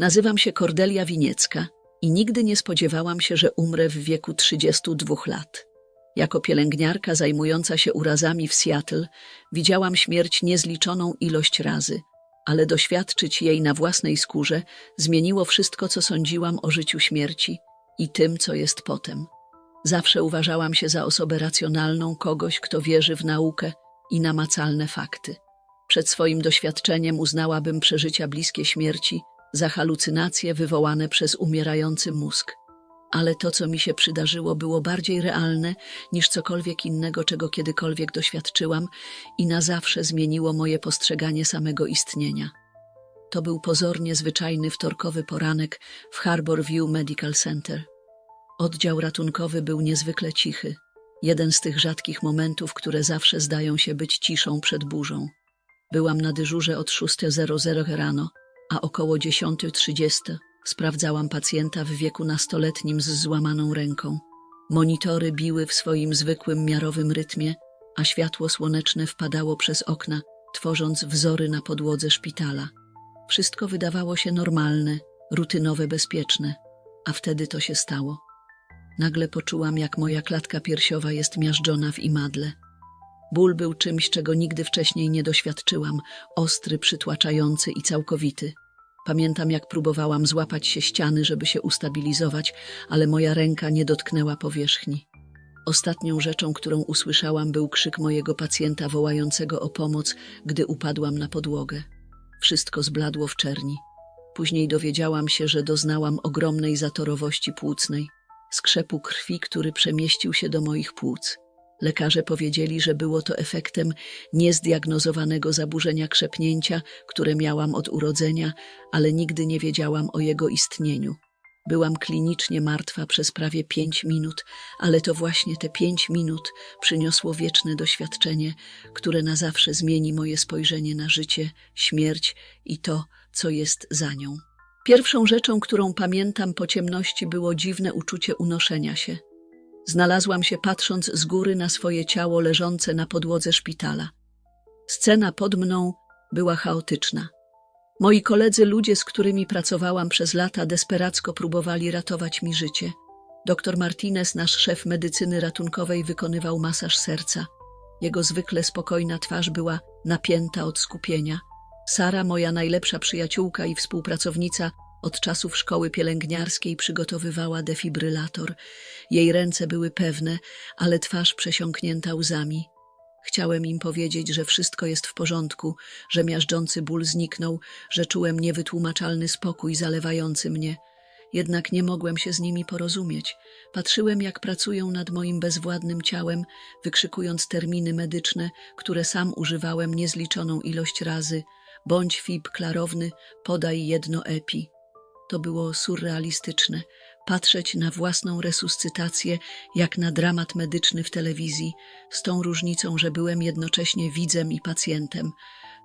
Nazywam się Kordelia Winiecka i nigdy nie spodziewałam się, że umrę w wieku 32 lat. Jako pielęgniarka zajmująca się urazami w Seattle widziałam śmierć niezliczoną ilość razy, ale doświadczyć jej na własnej skórze zmieniło wszystko, co sądziłam o życiu śmierci i tym, co jest potem. Zawsze uważałam się za osobę racjonalną, kogoś, kto wierzy w naukę i namacalne fakty. Przed swoim doświadczeniem uznałabym przeżycia bliskie śmierci za halucynacje wywołane przez umierający mózg. Ale to, co mi się przydarzyło, było bardziej realne niż cokolwiek innego, czego kiedykolwiek doświadczyłam i na zawsze zmieniło moje postrzeganie samego istnienia. To był pozornie zwyczajny wtorkowy poranek w Harbor View Medical Center. Oddział ratunkowy był niezwykle cichy. Jeden z tych rzadkich momentów, które zawsze zdają się być ciszą przed burzą. Byłam na dyżurze od 6.00 rano, a około 10.30 sprawdzałam pacjenta w wieku nastoletnim z złamaną ręką. Monitory biły w swoim zwykłym miarowym rytmie, a światło słoneczne wpadało przez okna, tworząc wzory na podłodze szpitala. Wszystko wydawało się normalne, rutynowe, bezpieczne, a wtedy to się stało. Nagle poczułam, jak moja klatka piersiowa jest miażdżona w imadle. Ból był czymś, czego nigdy wcześniej nie doświadczyłam, ostry, przytłaczający i całkowity. Pamiętam, jak próbowałam złapać się ściany, żeby się ustabilizować, ale moja ręka nie dotknęła powierzchni. Ostatnią rzeczą, którą usłyszałam, był krzyk mojego pacjenta wołającego o pomoc, gdy upadłam na podłogę. Wszystko zbladło w czerni. Później dowiedziałam się, że doznałam ogromnej zatorowości płucnej, skrzepu krwi, który przemieścił się do moich płuc. Lekarze powiedzieli, że było to efektem niezdiagnozowanego zaburzenia krzepnięcia, które miałam od urodzenia, ale nigdy nie wiedziałam o jego istnieniu. Byłam klinicznie martwa przez prawie pięć minut, ale to właśnie te pięć minut przyniosło wieczne doświadczenie, które na zawsze zmieni moje spojrzenie na życie, śmierć i to, co jest za nią. Pierwszą rzeczą, którą pamiętam po ciemności, było dziwne uczucie unoszenia się. Znalazłam się patrząc z góry na swoje ciało leżące na podłodze szpitala. Scena pod mną była chaotyczna. Moi koledzy, ludzie, z którymi pracowałam przez lata, desperacko próbowali ratować mi życie. Doktor Martinez, nasz szef medycyny ratunkowej, wykonywał masaż serca. Jego zwykle spokojna twarz była napięta od skupienia. Sara, moja najlepsza przyjaciółka i współpracownica, od czasów szkoły pielęgniarskiej przygotowywała defibrylator. Jej ręce były pewne, ale twarz przesiąknięta łzami. Chciałem im powiedzieć, że wszystko jest w porządku, że miażdżący ból zniknął, że czułem niewytłumaczalny spokój zalewający mnie. Jednak nie mogłem się z nimi porozumieć. Patrzyłem, jak pracują nad moim bezwładnym ciałem, wykrzykując terminy medyczne, które sam używałem niezliczoną ilość razy. Bądź fib klarowny, podaj jedno epi. To było surrealistyczne. Patrzeć na własną resuscytację jak na dramat medyczny w telewizji, z tą różnicą, że byłem jednocześnie widzem i pacjentem.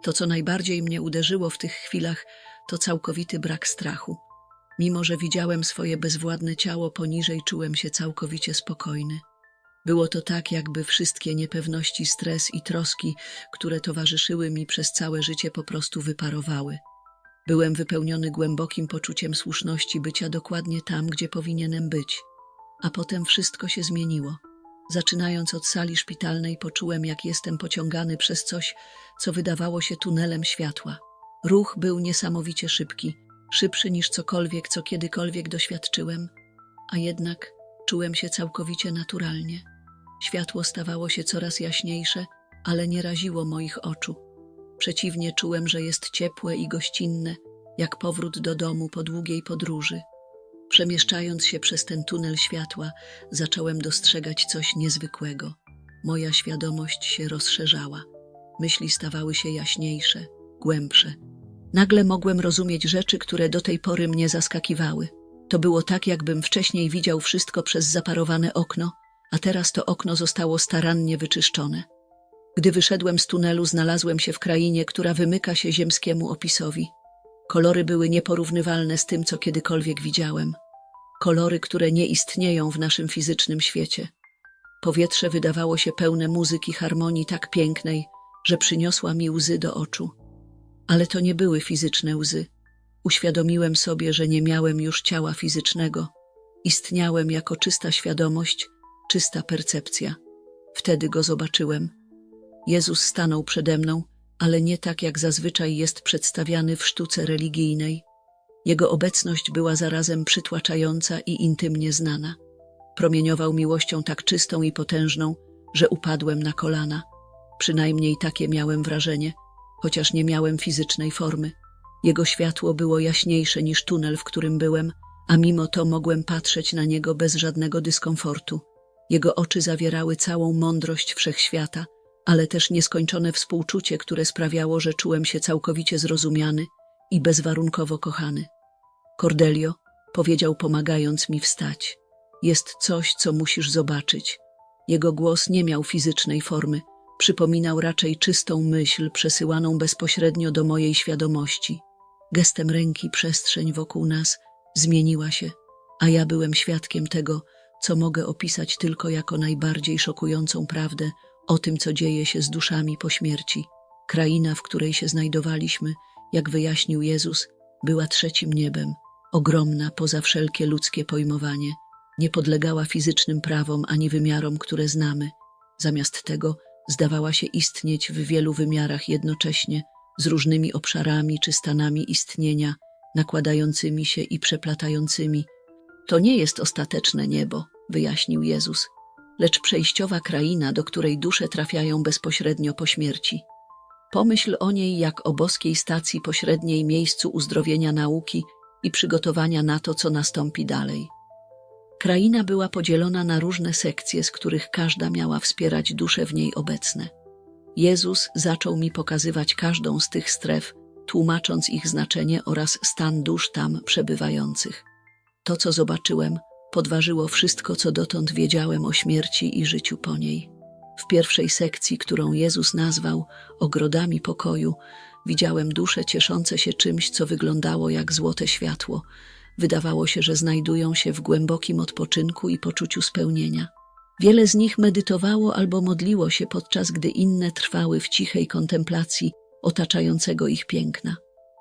To, co najbardziej mnie uderzyło w tych chwilach, to całkowity brak strachu. Mimo, że widziałem swoje bezwładne ciało poniżej, czułem się całkowicie spokojny. Było to tak, jakby wszystkie niepewności, stres i troski, które towarzyszyły mi przez całe życie, po prostu wyparowały. Byłem wypełniony głębokim poczuciem słuszności bycia dokładnie tam, gdzie powinienem być. A potem wszystko się zmieniło. Zaczynając od sali szpitalnej, poczułem, jak jestem pociągany przez coś, co wydawało się tunelem światła. Ruch był niesamowicie szybki, szybszy niż cokolwiek, co kiedykolwiek doświadczyłem, a jednak czułem się całkowicie naturalnie. Światło stawało się coraz jaśniejsze, ale nie raziło moich oczu. Przeciwnie, czułem, że jest ciepłe i gościnne, jak powrót do domu po długiej podróży. Przemieszczając się przez ten tunel światła, zacząłem dostrzegać coś niezwykłego. Moja świadomość się rozszerzała. Myśli stawały się jaśniejsze, głębsze. Nagle mogłem rozumieć rzeczy, które do tej pory mnie zaskakiwały. To było tak, jakbym wcześniej widział wszystko przez zaparowane okno, a teraz to okno zostało starannie wyczyszczone. Gdy wyszedłem z tunelu, znalazłem się w krainie, która wymyka się ziemskiemu opisowi. Kolory były nieporównywalne z tym, co kiedykolwiek widziałem. Kolory, które nie istnieją w naszym fizycznym świecie. Powietrze wydawało się pełne muzyki harmonii tak pięknej, że przyniosła mi łzy do oczu. Ale to nie były fizyczne łzy. Uświadomiłem sobie, że nie miałem już ciała fizycznego. Istniałem jako czysta świadomość, czysta percepcja. Wtedy go zobaczyłem. Jezus stanął przede mną, ale nie tak jak zazwyczaj jest przedstawiany w sztuce religijnej. Jego obecność była zarazem przytłaczająca i intymnie znana. Promieniował miłością tak czystą i potężną, że upadłem na kolana. Przynajmniej takie miałem wrażenie, chociaż nie miałem fizycznej formy. Jego światło było jaśniejsze niż tunel, w którym byłem, a mimo to mogłem patrzeć na niego bez żadnego dyskomfortu. Jego oczy zawierały całą mądrość wszechświata, ale też nieskończone współczucie, które sprawiało, że czułem się całkowicie zrozumiany i bezwarunkowo kochany. Cordelio powiedział, pomagając mi wstać. Jest coś, co musisz zobaczyć. Jego głos nie miał fizycznej formy, przypominał raczej czystą myśl przesyłaną bezpośrednio do mojej świadomości. Gestem ręki przestrzeń wokół nas zmieniła się, a ja byłem świadkiem tego, co mogę opisać tylko jako najbardziej szokującą prawdę o tym, co dzieje się z duszami po śmierci. Kraina, w której się znajdowaliśmy, jak wyjaśnił Jezus, była trzecim niebem, ogromna poza wszelkie ludzkie pojmowanie, nie podlegała fizycznym prawom ani wymiarom, które znamy. Zamiast tego zdawała się istnieć w wielu wymiarach jednocześnie, z różnymi obszarami czy stanami istnienia, nakładającymi się i przeplatającymi. To nie jest ostateczne niebo, wyjaśnił Jezus, lecz przejściowa kraina, do której dusze trafiają bezpośrednio po śmierci. Pomyśl o niej jak o boskiej stacji pośredniej miejscu uzdrowienia nauki i przygotowania na to, co nastąpi dalej. Kraina była podzielona na różne sekcje, z których każda miała wspierać dusze w niej obecne. Jezus zaczął mi pokazywać każdą z tych stref, tłumacząc ich znaczenie oraz stan dusz tam przebywających. To, co zobaczyłem, podważyło wszystko, co dotąd wiedziałem o śmierci i życiu po niej. W pierwszej sekcji, którą Jezus nazwał ogrodami pokoju, widziałem dusze cieszące się czymś, co wyglądało jak złote światło. Wydawało się, że znajdują się w głębokim odpoczynku i poczuciu spełnienia. Wiele z nich medytowało albo modliło się, podczas gdy inne trwały w cichej kontemplacji otaczającego ich piękna.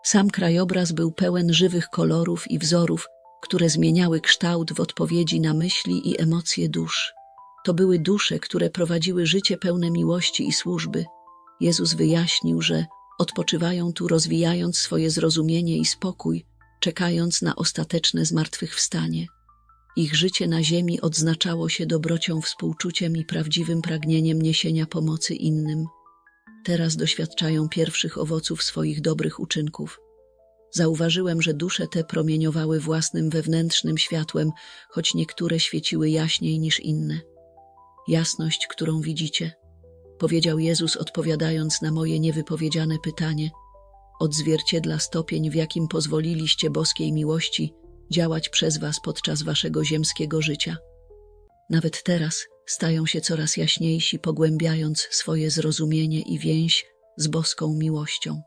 Sam krajobraz był pełen żywych kolorów i wzorów, które zmieniały kształt w odpowiedzi na myśli i emocje dusz. To były dusze, które prowadziły życie pełne miłości i służby. Jezus wyjaśnił, że odpoczywają tu, rozwijając swoje zrozumienie i spokój, czekając na ostateczne zmartwychwstanie. Ich życie na ziemi odznaczało się dobrocią, współczuciem i prawdziwym pragnieniem niesienia pomocy innym. Teraz doświadczają pierwszych owoców swoich dobrych uczynków. Zauważyłem, że dusze te promieniowały własnym wewnętrznym światłem, choć niektóre świeciły jaśniej niż inne. Jasność, którą widzicie, powiedział Jezus, odpowiadając na moje niewypowiedziane pytanie, odzwierciedla stopień, w jakim pozwoliliście boskiej miłości działać przez was podczas waszego ziemskiego życia. Nawet teraz stają się coraz jaśniejsi, pogłębiając swoje zrozumienie i więź z boską miłością.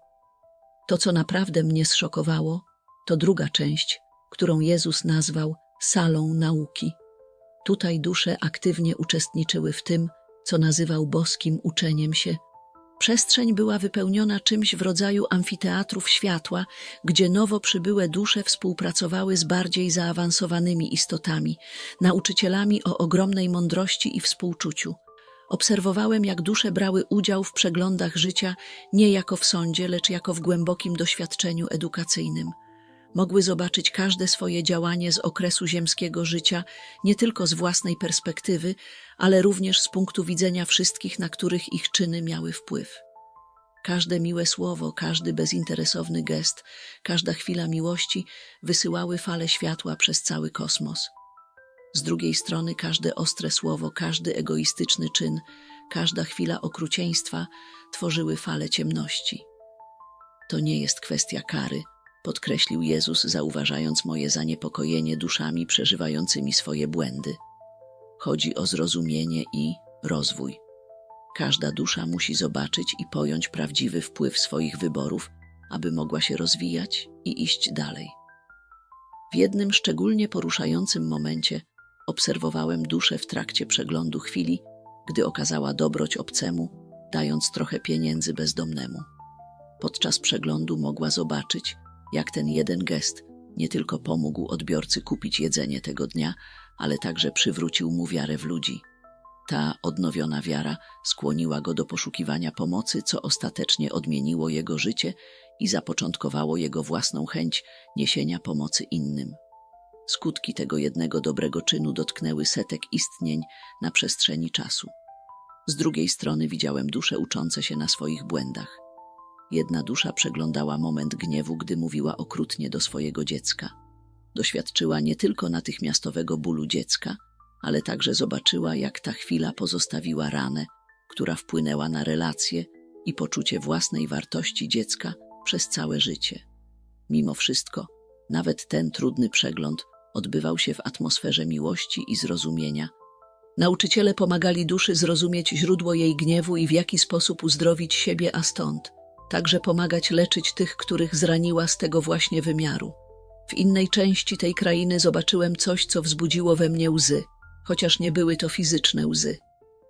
To, co naprawdę mnie zszokowało, to druga część, którą Jezus nazwał salą nauki. Tutaj dusze aktywnie uczestniczyły w tym, co nazywał boskim uczeniem się. Przestrzeń była wypełniona czymś w rodzaju amfiteatrów światła, gdzie nowo przybyłe dusze współpracowały z bardziej zaawansowanymi istotami, nauczycielami o ogromnej mądrości i współczuciu. Obserwowałem, jak dusze brały udział w przeglądach życia nie jako w sądzie, lecz jako w głębokim doświadczeniu edukacyjnym. Mogły zobaczyć każde swoje działanie z okresu ziemskiego życia, nie tylko z własnej perspektywy, ale również z punktu widzenia wszystkich, na których ich czyny miały wpływ. Każde miłe słowo, każdy bezinteresowny gest, każda chwila miłości wysyłały fale światła przez cały kosmos. Z drugiej strony każde ostre słowo, każdy egoistyczny czyn, każda chwila okrucieństwa tworzyły fale ciemności. To nie jest kwestia kary, podkreślił Jezus, zauważając moje zaniepokojenie duszami przeżywającymi swoje błędy. Chodzi o zrozumienie i rozwój. Każda dusza musi zobaczyć i pojąć prawdziwy wpływ swoich wyborów, aby mogła się rozwijać i iść dalej. W jednym szczególnie poruszającym momencie obserwowałem duszę w trakcie przeglądu chwili, gdy okazała dobroć obcemu, dając trochę pieniędzy bezdomnemu. Podczas przeglądu mogła zobaczyć, jak ten jeden gest nie tylko pomógł odbiorcy kupić jedzenie tego dnia, ale także przywrócił mu wiarę w ludzi. Ta odnowiona wiara skłoniła go do poszukiwania pomocy, co ostatecznie odmieniło jego życie i zapoczątkowało jego własną chęć niesienia pomocy innym. Skutki tego jednego dobrego czynu dotknęły setek istnień na przestrzeni czasu. Z drugiej strony widziałem dusze uczące się na swoich błędach. Jedna dusza przeglądała moment gniewu, gdy mówiła okrutnie do swojego dziecka. Doświadczyła nie tylko natychmiastowego bólu dziecka, ale także zobaczyła, jak ta chwila pozostawiła ranę, która wpłynęła na relacje i poczucie własnej wartości dziecka przez całe życie. Mimo wszystko, nawet ten trudny przegląd odbywał się w atmosferze miłości i zrozumienia. Nauczyciele pomagali duszy zrozumieć źródło jej gniewu i w jaki sposób uzdrowić siebie, a stąd także pomagać leczyć tych, których zraniła z tego właśnie wymiaru. W innej części tej krainy zobaczyłem coś, co wzbudziło we mnie łzy, chociaż nie były to fizyczne łzy.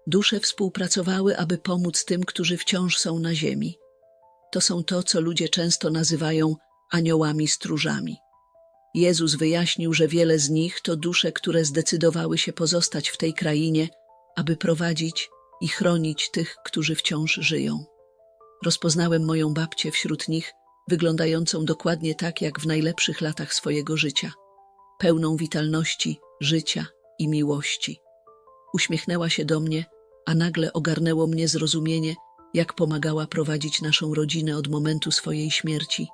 Dusze współpracowały, aby pomóc tym, którzy wciąż są na ziemi. To są to, co ludzie często nazywają aniołami stróżami. Jezus wyjaśnił, że wiele z nich to dusze, które zdecydowały się pozostać w tej krainie, aby prowadzić i chronić tych, którzy wciąż żyją. Rozpoznałem moją babcię wśród nich, wyglądającą dokładnie tak jak w najlepszych latach swojego życia, pełną witalności, życia i miłości. Uśmiechnęła się do mnie, a nagle ogarnęło mnie zrozumienie, jak pomagała prowadzić naszą rodzinę od momentu swojej śmierci.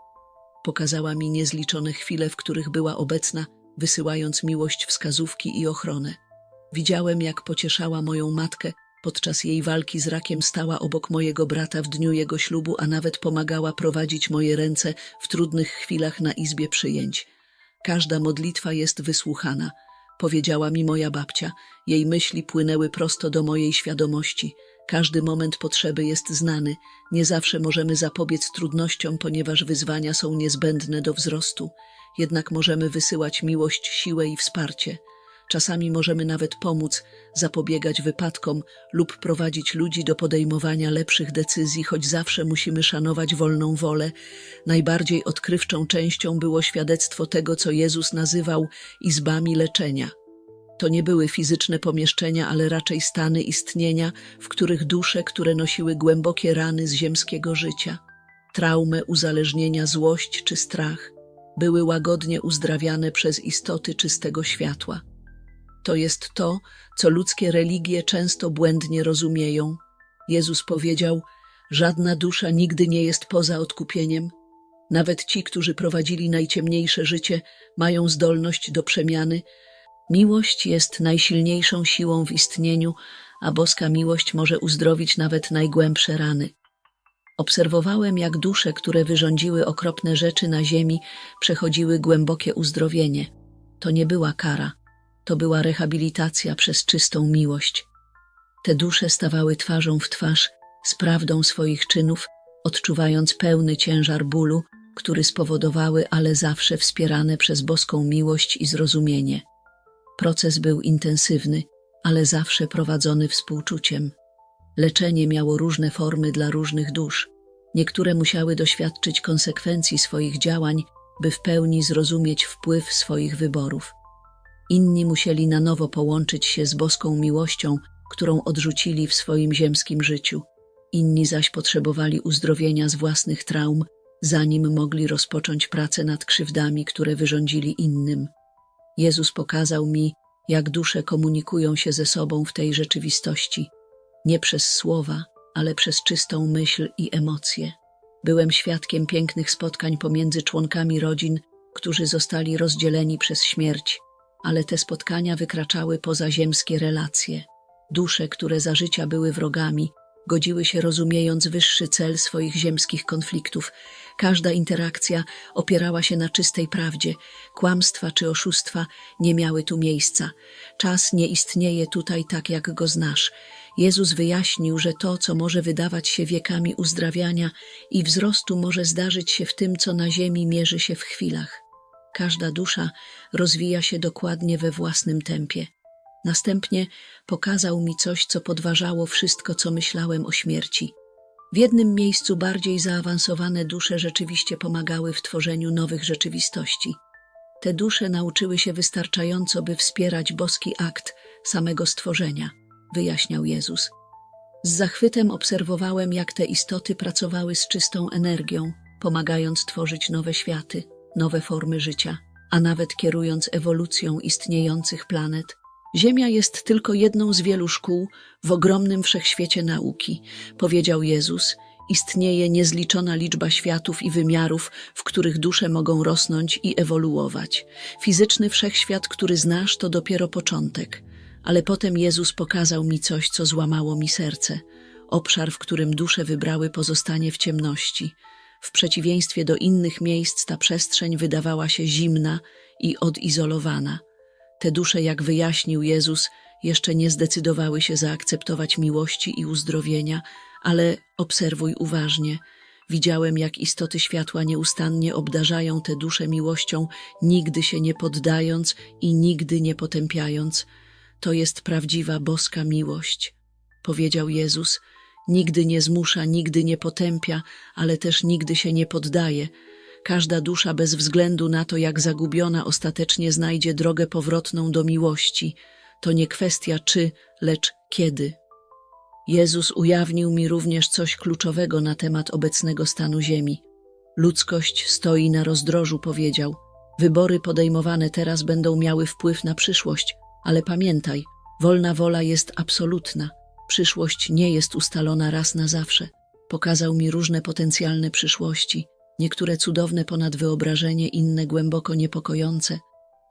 Pokazała mi niezliczone chwile, w których była obecna, wysyłając miłość, wskazówki i ochronę. Widziałem, jak pocieszała moją matkę, Podczas jej walki z rakiem stała obok mojego brata w dniu jego ślubu, a nawet pomagała prowadzić moje ręce w trudnych chwilach na izbie przyjęć. Każda modlitwa jest wysłuchana, powiedziała mi moja babcia. Jej myśli płynęły prosto do mojej świadomości. Każdy moment potrzeby jest znany. Nie zawsze możemy zapobiec trudnościom, ponieważ wyzwania są niezbędne do wzrostu. Jednak możemy wysyłać miłość, siłę i wsparcie. Czasami możemy nawet pomóc, zapobiegać wypadkom lub prowadzić ludzi do podejmowania lepszych decyzji, choć zawsze musimy szanować wolną wolę. Najbardziej odkrywczą częścią było świadectwo tego, co Jezus nazywał izbami leczenia. To nie były fizyczne pomieszczenia, ale raczej stany istnienia, w których dusze, które nosiły głębokie rany z ziemskiego życia, traumę, uzależnienia, złość czy strach, były łagodnie uzdrawiane przez istoty czystego światła. To jest to, co ludzkie religie często błędnie rozumieją. Jezus powiedział: Żadna dusza nigdy nie jest poza odkupieniem. Nawet ci, którzy prowadzili najciemniejsze życie, mają zdolność do przemiany. Miłość jest najsilniejszą siłą w istnieniu, a boska miłość może uzdrowić nawet najgłębsze rany. Obserwowałem, jak dusze, które wyrządziły okropne rzeczy na ziemi, przechodziły głębokie uzdrowienie. To nie była kara to była rehabilitacja przez czystą miłość. Te dusze stawały twarzą w twarz z prawdą swoich czynów, odczuwając pełny ciężar bólu, który spowodowały, ale zawsze wspierane przez boską miłość i zrozumienie. Proces był intensywny, ale zawsze prowadzony współczuciem. Leczenie miało różne formy dla różnych dusz. Niektóre musiały doświadczyć konsekwencji swoich działań, by w pełni zrozumieć wpływ swoich wyborów. Inni musieli na nowo połączyć się z boską miłością, którą odrzucili w swoim ziemskim życiu. Inni zaś potrzebowali uzdrowienia z własnych traum, zanim mogli rozpocząć pracę nad krzywdami, które wyrządzili innym. Jezus pokazał mi, jak dusze komunikują się ze sobą w tej rzeczywistości, nie przez słowa, ale przez czystą myśl i emocje. Byłem świadkiem pięknych spotkań pomiędzy członkami rodzin, którzy zostali rozdzieleni przez śmierć, ale te spotkania wykraczały poza ziemskie relacje. Dusze, które za życia były wrogami, godziły się rozumiejąc wyższy cel swoich ziemskich konfliktów. Każda interakcja opierała się na czystej prawdzie. Kłamstwa czy oszustwa nie miały tu miejsca. Czas nie istnieje tutaj tak, jak go znasz. Jezus wyjaśnił, że to, co może wydawać się wiekami uzdrawiania i wzrostu, może zdarzyć się w tym, co na ziemi mierzy się w chwilach. Każda dusza rozwija się dokładnie we własnym tempie. Następnie pokazał mi coś, co podważało wszystko, co myślałem o śmierci. W jednym miejscu bardziej zaawansowane dusze rzeczywiście pomagały w tworzeniu nowych rzeczywistości. Te dusze nauczyły się wystarczająco, by wspierać boski akt samego stworzenia, wyjaśniał Jezus. Z zachwytem obserwowałem, jak te istoty pracowały z czystą energią, pomagając tworzyć nowe światy, nowe formy życia, a nawet kierując ewolucją istniejących planet. Ziemia jest tylko jedną z wielu szkół w ogromnym wszechświecie nauki, powiedział Jezus. Istnieje niezliczona liczba światów i wymiarów, w których dusze mogą rosnąć i ewoluować. Fizyczny wszechświat, który znasz, to dopiero początek. Ale potem Jezus pokazał mi coś, co złamało mi serce. Obszar, w którym dusze wybrały pozostanie w ciemności. W przeciwieństwie do innych miejsc ta przestrzeń wydawała się zimna i odizolowana. Te dusze, jak wyjaśnił Jezus, jeszcze nie zdecydowały się zaakceptować miłości i uzdrowienia, ale obserwuj uważnie. Widziałem, jak istoty światła nieustannie obdarzają te dusze miłością, nigdy się nie poddając i nigdy nie potępiając. To jest prawdziwa boska miłość, powiedział Jezus. Nigdy nie zmusza, nigdy nie potępia, ale też nigdy się nie poddaje. Każda dusza bez względu na to, jak zagubiona, ostatecznie znajdzie drogę powrotną do miłości. To nie kwestia czy, lecz kiedy. Jezus ujawnił mi również coś kluczowego na temat obecnego stanu Ziemi. Ludzkość stoi na rozdrożu, powiedział. Wybory podejmowane teraz będą miały wpływ na przyszłość, ale pamiętaj, wolna wola jest absolutna. Przyszłość nie jest ustalona raz na zawsze. Pokazał mi różne potencjalne przyszłości, niektóre cudowne ponad wyobrażenie, inne głęboko niepokojące.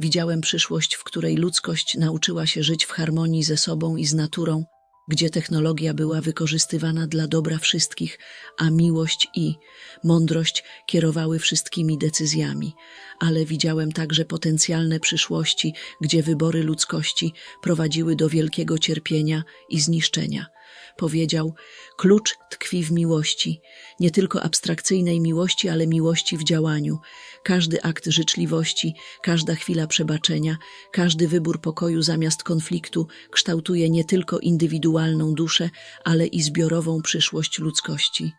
Widziałem przyszłość, w której ludzkość nauczyła się żyć w harmonii ze sobą i z naturą, gdzie technologia była wykorzystywana dla dobra wszystkich, a miłość i mądrość kierowały wszystkimi decyzjami. Ale widziałem także potencjalne przyszłości, gdzie wybory ludzkości prowadziły do wielkiego cierpienia i zniszczenia. Powiedział, klucz tkwi w miłości, nie tylko abstrakcyjnej miłości, ale miłości w działaniu. Każdy akt życzliwości, każda chwila przebaczenia, każdy wybór pokoju zamiast konfliktu kształtuje nie tylko indywidualną duszę, ale i zbiorową przyszłość ludzkości.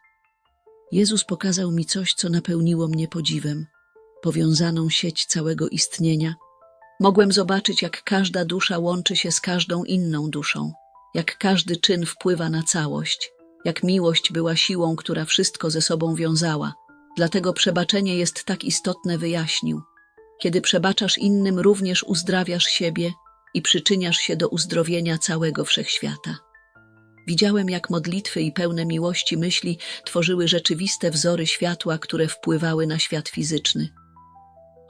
Jezus pokazał mi coś, co napełniło mnie podziwem. Powiązaną sieć całego istnienia. Mogłem zobaczyć, jak każda dusza łączy się z każdą inną duszą jak każdy czyn wpływa na całość, jak miłość była siłą, która wszystko ze sobą wiązała. Dlatego przebaczenie jest tak istotne, wyjaśnił. Kiedy przebaczasz innym, również uzdrawiasz siebie i przyczyniasz się do uzdrowienia całego wszechświata. Widziałem, jak modlitwy i pełne miłości myśli tworzyły rzeczywiste wzory światła, które wpływały na świat fizyczny.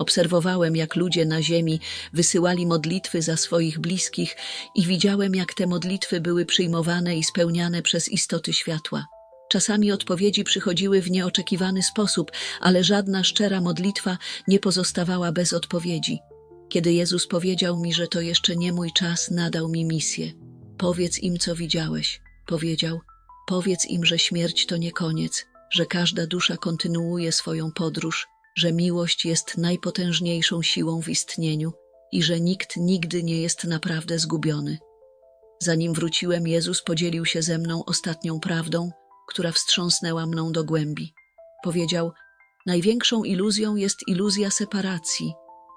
Obserwowałem, jak ludzie na ziemi wysyłali modlitwy za swoich bliskich i widziałem, jak te modlitwy były przyjmowane i spełniane przez istoty światła. Czasami odpowiedzi przychodziły w nieoczekiwany sposób, ale żadna szczera modlitwa nie pozostawała bez odpowiedzi. Kiedy Jezus powiedział mi, że to jeszcze nie mój czas, nadał mi misję. Powiedz im, co widziałeś. Powiedział, powiedz im, że śmierć to nie koniec, że każda dusza kontynuuje swoją podróż, że miłość jest najpotężniejszą siłą w istnieniu i że nikt nigdy nie jest naprawdę zgubiony. Zanim wróciłem, Jezus podzielił się ze mną ostatnią prawdą, która wstrząsnęła mną do głębi. Powiedział: Największą iluzją jest iluzja separacji.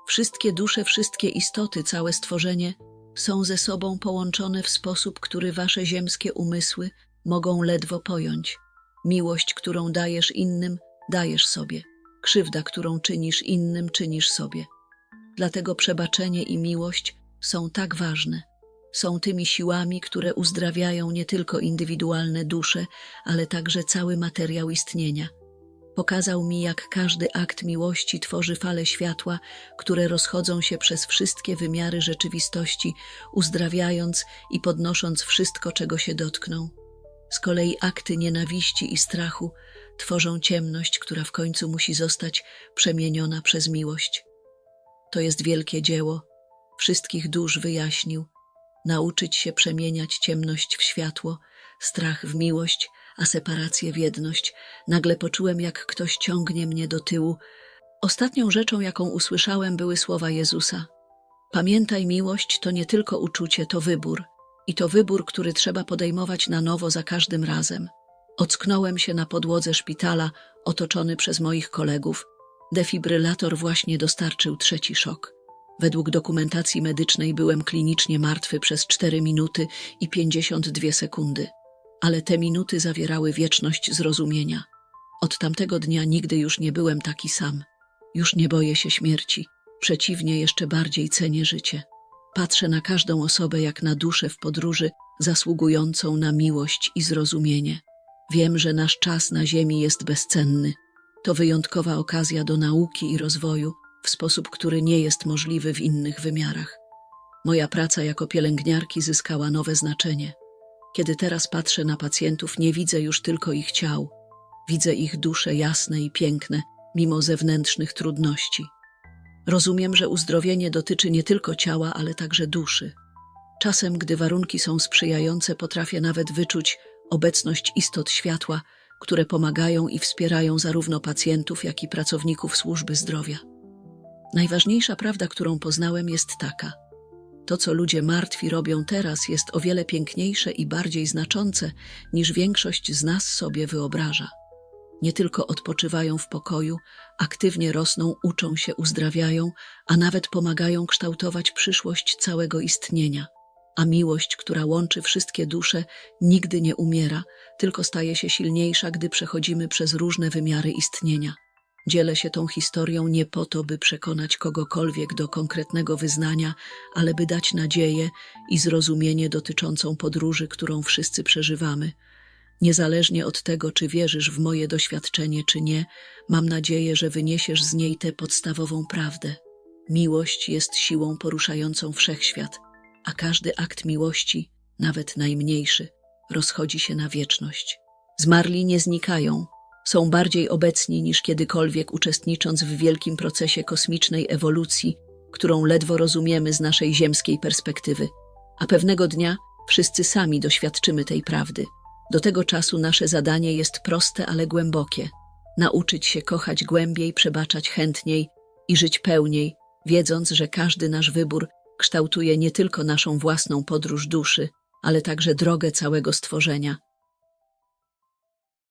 Wszystkie dusze, wszystkie istoty, całe stworzenie są ze sobą połączone w sposób, który wasze ziemskie umysły mogą ledwo pojąć. Miłość, którą dajesz innym, dajesz sobie. Krzywda, którą czynisz innym, czynisz sobie. Dlatego przebaczenie i miłość są tak ważne. Są tymi siłami, które uzdrawiają nie tylko indywidualne dusze, ale także cały materiał istnienia. Pokazał mi, jak każdy akt miłości tworzy fale światła, które rozchodzą się przez wszystkie wymiary rzeczywistości, uzdrawiając i podnosząc wszystko, czego się dotkną. Z kolei akty nienawiści i strachu tworzą ciemność, która w końcu musi zostać przemieniona przez miłość. To jest wielkie dzieło, wszystkich dusz wyjaśnił, nauczyć się przemieniać ciemność w światło, strach w miłość, a separację w jedność. Nagle poczułem, jak ktoś ciągnie mnie do tyłu. Ostatnią rzeczą, jaką usłyszałem, były słowa Jezusa. Pamiętaj, miłość to nie tylko uczucie, to wybór. I to wybór, który trzeba podejmować na nowo za każdym razem. Ocknąłem się na podłodze szpitala, otoczony przez moich kolegów. Defibrylator właśnie dostarczył trzeci szok. Według dokumentacji medycznej byłem klinicznie martwy przez 4 minuty i 52 sekundy, ale te minuty zawierały wieczność zrozumienia. Od tamtego dnia nigdy już nie byłem taki sam. Już nie boję się śmierci, przeciwnie, jeszcze bardziej cenię życie. Patrzę na każdą osobę jak na duszę w podróży, zasługującą na miłość i zrozumienie. Wiem, że nasz czas na Ziemi jest bezcenny. To wyjątkowa okazja do nauki i rozwoju w sposób, który nie jest możliwy w innych wymiarach. Moja praca jako pielęgniarki zyskała nowe znaczenie. Kiedy teraz patrzę na pacjentów, nie widzę już tylko ich ciał, widzę ich dusze jasne i piękne, mimo zewnętrznych trudności. Rozumiem, że uzdrowienie dotyczy nie tylko ciała, ale także duszy. Czasem, gdy warunki są sprzyjające, potrafię nawet wyczuć obecność istot światła, które pomagają i wspierają zarówno pacjentów, jak i pracowników służby zdrowia. Najważniejsza prawda, którą poznałem, jest taka. To, co ludzie martwi robią teraz, jest o wiele piękniejsze i bardziej znaczące, niż większość z nas sobie wyobraża. Nie tylko odpoczywają w pokoju, aktywnie rosną, uczą się, uzdrawiają, a nawet pomagają kształtować przyszłość całego istnienia. A miłość, która łączy wszystkie dusze, nigdy nie umiera, tylko staje się silniejsza, gdy przechodzimy przez różne wymiary istnienia. Dzielę się tą historią nie po to, by przekonać kogokolwiek do konkretnego wyznania, ale by dać nadzieję i zrozumienie dotyczącą podróży, którą wszyscy przeżywamy. Niezależnie od tego, czy wierzysz w moje doświadczenie, czy nie, mam nadzieję, że wyniesiesz z niej tę podstawową prawdę. Miłość jest siłą poruszającą wszechświat, a każdy akt miłości, nawet najmniejszy, rozchodzi się na wieczność. Zmarli nie znikają, są bardziej obecni niż kiedykolwiek uczestnicząc w wielkim procesie kosmicznej ewolucji, którą ledwo rozumiemy z naszej ziemskiej perspektywy. A pewnego dnia wszyscy sami doświadczymy tej prawdy. Do tego czasu nasze zadanie jest proste, ale głębokie. Nauczyć się kochać głębiej, przebaczać chętniej i żyć pełniej, wiedząc, że każdy nasz wybór kształtuje nie tylko naszą własną podróż duszy, ale także drogę całego stworzenia.